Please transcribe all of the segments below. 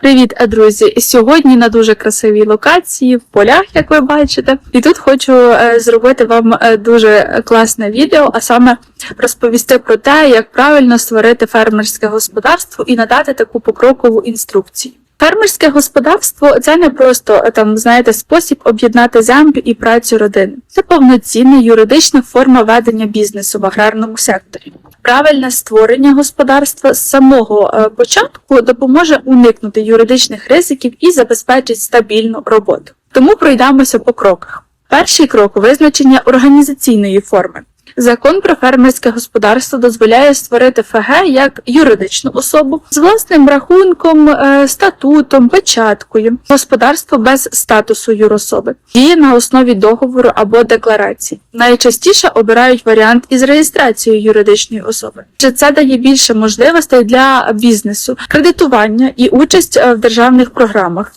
Привіт, друзі! Сьогодні на дуже красивій локації в полях, як ви бачите, і тут хочу е, зробити вам е, дуже класне відео, а саме розповісти про те, як правильно створити фермерське господарство і надати таку покрокову інструкцію. Фермерське господарство це не просто е, там, знаєте, спосіб об'єднати землю і працю родини. Це повноцінна юридична форма ведення бізнесу в аграрному секторі. Правильне створення господарства з самого е, початку допоможе уникнути юридичних ризиків і забезпечить стабільну роботу. Тому пройдемося по кроках. Перший крок визначення організаційної форми. Закон про фермерське господарство дозволяє створити ФГ як юридичну особу з власним рахунком, е, статутом, печаткою. Господарство без статусу юрособи діє на основі договору або декларації. Найчастіше обирають варіант із реєстрацією юридичної особи. Чи це дає більше можливостей для бізнесу, кредитування і участь е, в державних програмах.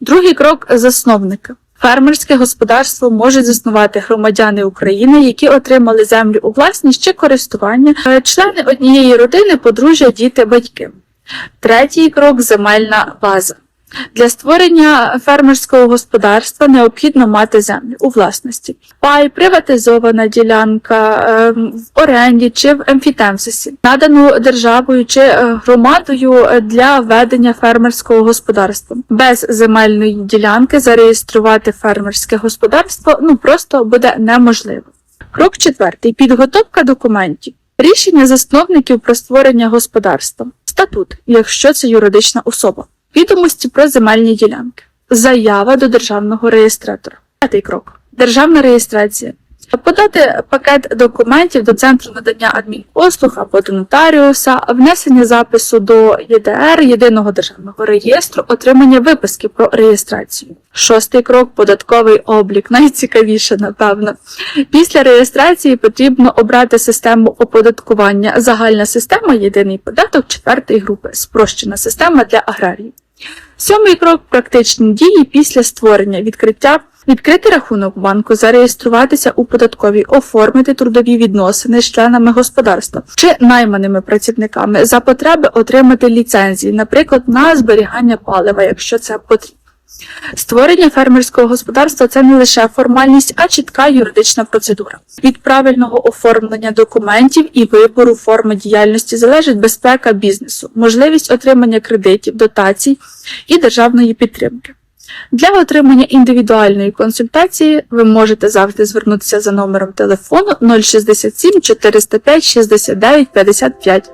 Другий крок засновника. Фермерське господарство можуть заснувати громадяни України, які отримали землю у власність чи користування, е, члени однієї родини, подружжя, діти, батьки. Третій крок земельна база. Для створення фермерського господарства необхідно мати землю у власності. Пай, приватизована ділянка е, в оренді чи в емфітемсисі, надану державою чи е, громадою е, для ведення фермерського господарства. Без земельної ділянки зареєструвати фермерське господарство ну просто буде неможливо. Крок четвертий. Підготовка документів. Рішення засновників про створення господарства. Статут, якщо це юридична особа. Відомості про земельні ділянки. Заява до державного реєстратора. П'ятий крок. Державна реєстрація. Подати пакет документів до центру надання адмінпослуг або до нотаріуса, внесення запису до ЄДР, єдиного державного реєстру, отримання виписки про реєстрацію. Шостий крок податковий облік. Найцікавіше, напевно. Після реєстрації потрібно обрати систему оподаткування. Загальна система єдиний податок четвертої групи, спрощена система для аграріїв. Сьомий крок практичні дії після створення відкриття. Відкрити рахунок банку, зареєструватися у податковій, оформити трудові відносини з членами господарства чи найманими працівниками за потреби отримати ліцензії, наприклад, на зберігання палива, якщо це потрібно. Створення фермерського господарства це не лише формальність, а чітка юридична процедура. Від правильного оформлення документів і вибору форми діяльності залежить безпека бізнесу, можливість отримання кредитів, дотацій і державної підтримки. Для отримання індивідуальної консультації ви можете завжди звернутися за номером телефону 067 405 69 55.